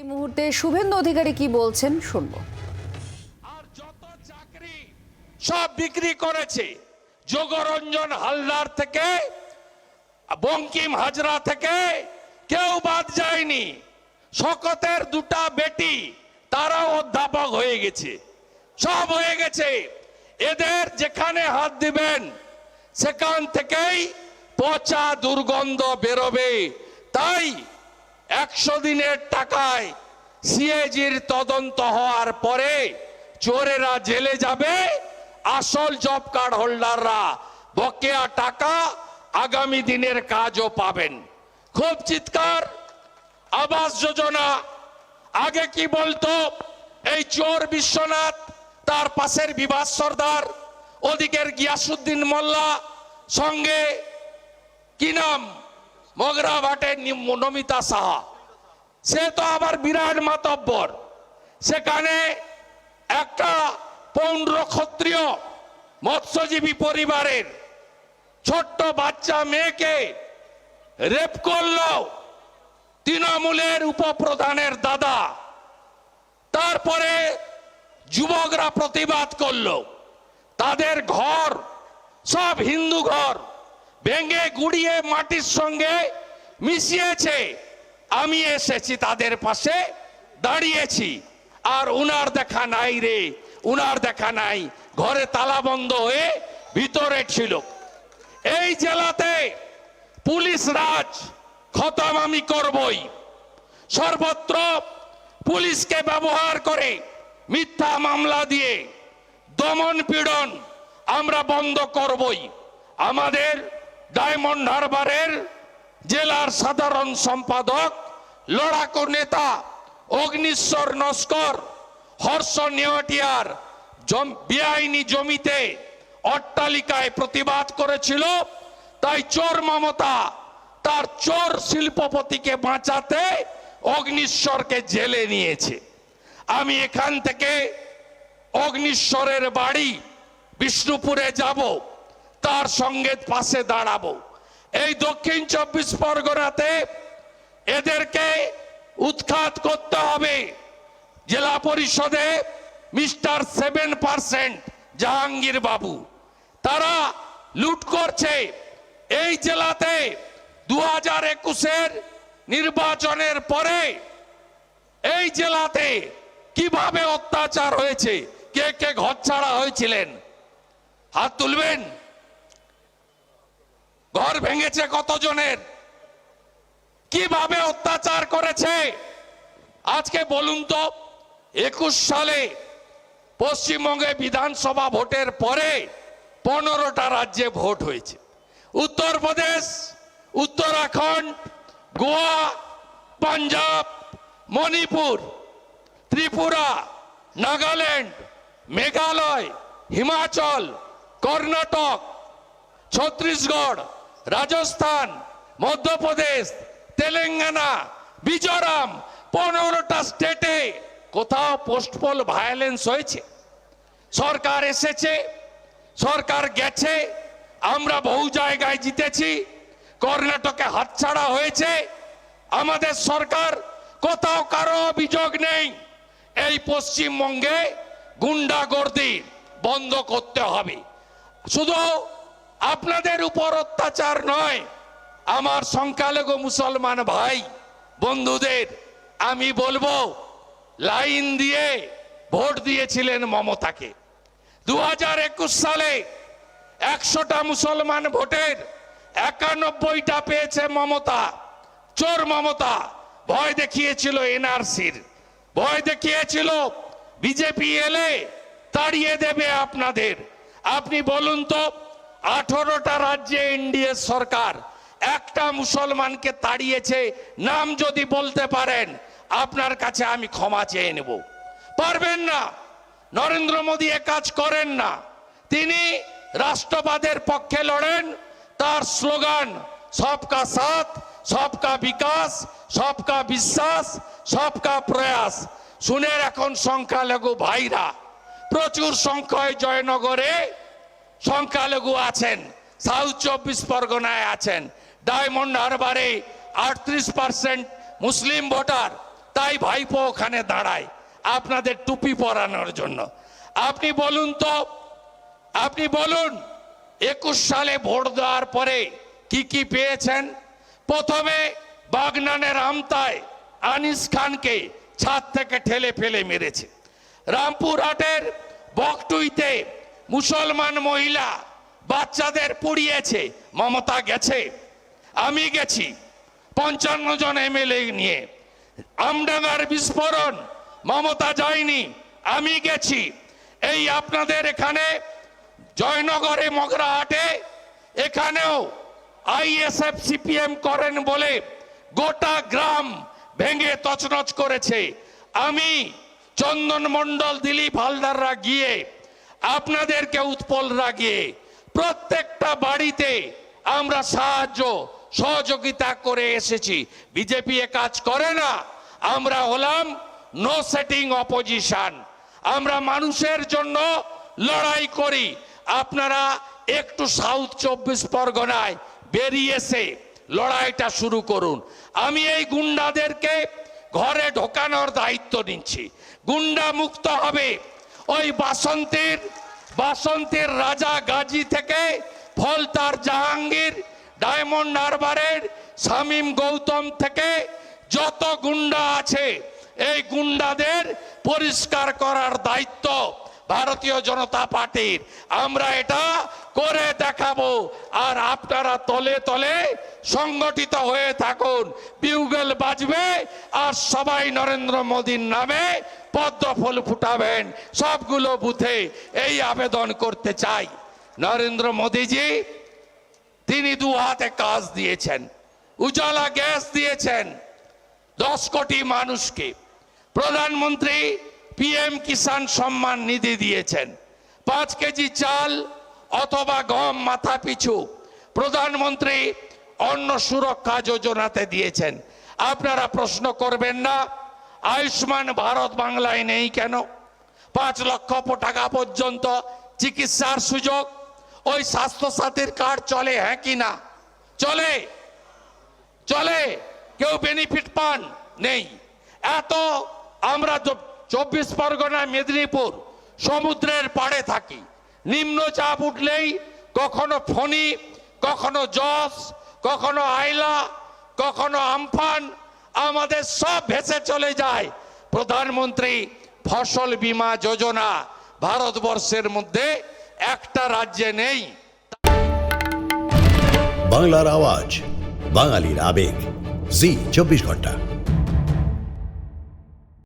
এই মুহূর্তে শুভেন্দু অধিকারী কি বলছেন শুনব। আর যত চাকরি সব বিক্রি করেছে, যোগরঞ্জন হালদার থেকে, বঙ্কিম হাজরা থেকে, কেউ বাদ যায়নি। শকতের দুটা বেটি, তারাও অধ্যাপক হয়ে গেছে। সব হয়ে গেছে। এদের যেখানে হাত দিবেন, সেখান থেকেই পচা দুর্গন্ধ বেরোবে। তাই একশো দিনের টাকায় সিএজির তদন্ত হওয়ার পরে চোরেরা জেলে যাবে। আসল জব কার্ড হোল্ডাররা বকেয়া টাকা আগামী দিনের কাজও পাবেন। খুব চিৎকার, আবাস যোজনা। আগে কি বলতো, এই চোর বিশ্বনাথ, তার পাশের বিভাস সর্দার, ওদিকের গিয়াসুদ্দিন মোল্লা, সঙ্গে কি নাম? মগরা ভাটের নমিতা সাহা। সে তো আবার বিরাট মাতব্বর। সেখানে একটা পৌন্ড্র ক্ষত্রিয় মৎস্যজীবী পরিবারের ছোট্ট বাচ্চা মেয়েকে রেপ করল তৃণমূলের উপপ্রধানের দাদা। তারপরে যুবকরা প্রতিবাদ করল। তাদের ঘর সব হিন্দু ঘর। ভেঙে গুড়িয়ে মাটির সঙ্গে মিশিয়েছে। আমি এসেছি তাদের পাশে দাঁড়িয়েছি। আর উনার দেখা নাই রে, উনার দেখা নাই। ঘরে তালা বন্ধ হয়ে ভিতরে ছিল। এই জেলাতে পুলিশ রাজ খতম আমি করবই। সর্বত্র পুলিশকে ব্যবহার করে মিথ্যা মামলা দিয়ে দমন পীড়ন আমরা বন্ধ করবই। আমাদের ডায়মন্ড হারবারের জেলার সাধারণ সম্পাদক, লড়াকু নেতা অগ্নিশ্বর নস্কর, হর্ষ নেওয়াটিয়ার বেআইনি জমিতে অট্টালিকায় প্রতিবাদ করেছিল। তাই চোর মমতা তার চোর শিল্পপতিকে বাঁচাতে অগ্নিশ্বরকে জেলে নিয়েছে। আমি এখান থেকে অগ্নিশ্বরের বাড়ি বিষ্ণুপুরে যাব। তার সঙ্গে পাশে দাঁড়াবো। এই দক্ষিণ চব্বিশ পরগনাতে এদেরকে উৎখাত করতে হবে। জেলা পরিষদে মিস্টার সেভেন পার্সেন্ট জাহাঙ্গীর বাবু, তারা লুট করছে এই জেলাতে দু হাজার একুশের নির্বাচনের পরে এই জেলাতে কীভাবে অত্যাচার হয়েছে, কে কে ঘর ছাড়া হয়েছিলেন? হাত তুলবেন? ঘর ভেঙেছে কতজনের? কীভাবে অত্যাচার করেছে? আজকে বলুন তো, একুশ সালে পশ্চিমবঙ্গে বিধানসভা ভোটের পরে পনেরোটা রাজ্যে ভোট হয়েছে। উত্তরপ্রদেশ, উত্তরাখণ্ড, গোয়া, পাঞ্জাব, মণিপুর, ত্রিপুরা, নাগাল্যান্ড, মেঘালয়, হিমাচল, কর্ণাটক, ছত্তিশগড় রাজস্থান, মধ্যপ্রদেশ, তেলেঙ্গানা, মিজোরাম, পনেরোটা স্টেটে কোথাও পোস্টপোল ভায়োলেন্স হয়েছে। সরকার এসেছে, সরকার গেছে, আমরা বহু জায়গায় জিতেছি, কর্ণাটকে হাতছাড়া হয়েছে, আমাদের সরকার কোথাও কারও অভিযোগ নেই। এই পশ্চিমবঙ্গে গুন্ডাগর্দি বন্ধ করতে হবে। শুধু আপনাদের উপর অত্যাচার নয়। আমার সংখ্যালঘু মুসলমান ভাই, বন্ধুদের, আমি বলব, লাইন দিয়ে ভোট দিয়েছিলেন মমতাকে। দু হাজার একুশ সালে একশোটা মুসলমান ভোটের একানব্বইটা পেয়েছে মমতা। চোর মমতা। ভয় দেখিয়েছিল এনআরসির। ভয় দেখিয়েছিল বিজেপি এলে তাড়িয়ে দেবে আপনাদের। আপনি বলুন তো আঠারোটা রাজ্যে এনডিএ সরকার। একটা মুসলমানকে তাড়িয়েছে, নাম যদি বলতে পারেন, আপনার কাছে আমি ক্ষমা চেয়ে নেব। পারবেন না। নরেন্দ্র মোদী কাজ করেন না। তিনি রাষ্ট্রবাদের পক্ষে লড়েন, তার স্লোগান, সবকা সাথ, সবকা বিকাশ, সবকা বিশ্বাস, সবকা প্রয়াস। শুনে এখন সংখ্যালঘু ভাইরা, প্রচুর সংখ্যায় জয়নগরে সংখ্যালঘু আছেন, সাউথ চব্বিশ পরগনায় আছেন, ডায়মন্ড হারবারে আটত্রিশ পার্সেন্ট মুসলিম ভোটার, তাই ভাইপো ওখানে দাঁড়ায়, আপনাদের টুপি পরানোর জন্য। আপনি বলুন তো, আপনি বলুন, একুশ সালে ভোট দেওয়ার পরে কি কি পেয়েছেন? প্রথমে বাগনানের আমতায় আনিস খানকে ছাদ থেকে ঠেলে ফেলে মেরেছে। রামপুরহাটের বকটুইতে মুসলমান মহিলা বাচ্চাদের পুড়িয়েছে, মমতা গেছে। আমি গেছি পঞ্চান্ন জন এমএলএ নিয়ে। আমডাঙ্গার বিস্ফোরণ, মমতা যায়নি, আমি গেছি। এই আপনাদের এখানে জয়নগরে মগরাহাটে এখানেও আইএসএফ সিপিএম করেন বলে গোটা গ্রাম ভেঙে তছনছ করেছে। আমি চন্দন মণ্ডল, দিলীপ হালদাররা গিয়ে আপনাদেরকে উৎপল রাগিয়ে প্রত্যেকটা বাড়িতে আমরা সাহায্য, সহযোগিতা করে এসেছি। বিজেপি এ কাজ করে না। আমরা হলাম নো সেটিং অপোজিশন আমরা মানুষের জন্য লড়াই করি। আপনারা একটু সাউথ চব্বিশ পরগনায় বেরিয়েছে লড়াইটা শুরু করুন। আমি এই গুন্ডাদেরকে ঘরে ঢোকানোর দায়িত্ব নিচ্ছি। গুন্ডা মুক্ত হবে। ওই বাসন্তীর বাসন্তীর রাজা গাজী থেকে ফলতার জাহাঙ্গীর, ডায়মন্ড হারবারের শামীম গৌতম থেকে যত গুন্ডা আছে, এই গুন্ডাদের পরিষ্কার করার দায়িত্ব ভারতীয় জনতা পার্টির। আমরা এটা করে দেখাবো আর আপনারা তলে তলে সংগঠিত হয়ে থাকুন। বিউগেল বাজবে আর সবাই নরেন্দ্র মোদীর নামে পদ্ম ফুল ফুটাবেন। সবগুলো বুথে এই আবেদন করতে চাই। নরেন্দ্র মোদীজি, তিনি দু হাতে কাজ দিয়েছেন। উজালা গ্যাস দিয়েছেন দশ কোটি মানুষকে। প্রধানমন্ত্রী পিএম কিষাণ সম্মান নিধি দিয়েছেন। পাঁচ কেজি চাল অথবা গম মাথা পিছু প্রধানমন্ত্রী অন্ন সুরক্ষা যোজনাতে দিয়েছেন। আপনারা প্রশ্ন করবেন না আয়ুষ্মান ভারত বাংলায় নেই কেন? পাঁচ লক্ষ টাকা পর্যন্ত চিকিৎসার সুযোগ, ওই স্বাস্থ্য সাথীর কার্ড চলে হ্যাঁ কি না? চলে। চলে। কেউ বেনিফিট পান? নেই। এত আমরা চব্বিশ পরগনা মেদিনীপুর সমুদ্রের পাড়ে থাকি। নিম্নচাপ উঠলেই কখনো ফণি, কখনো জস কখনো আইলা কখনো আমফান আমাদের সব ভেসে চলে যায়। প্রধানমন্ত্রী ফসল বীমা যোজনা ভারতবর্ষের মধ্যে একটা রাজ্যে নেই। বাংলার আওয়াজ, বাঙালির আবেগ। জি, চব্বিশ ঘণ্টা।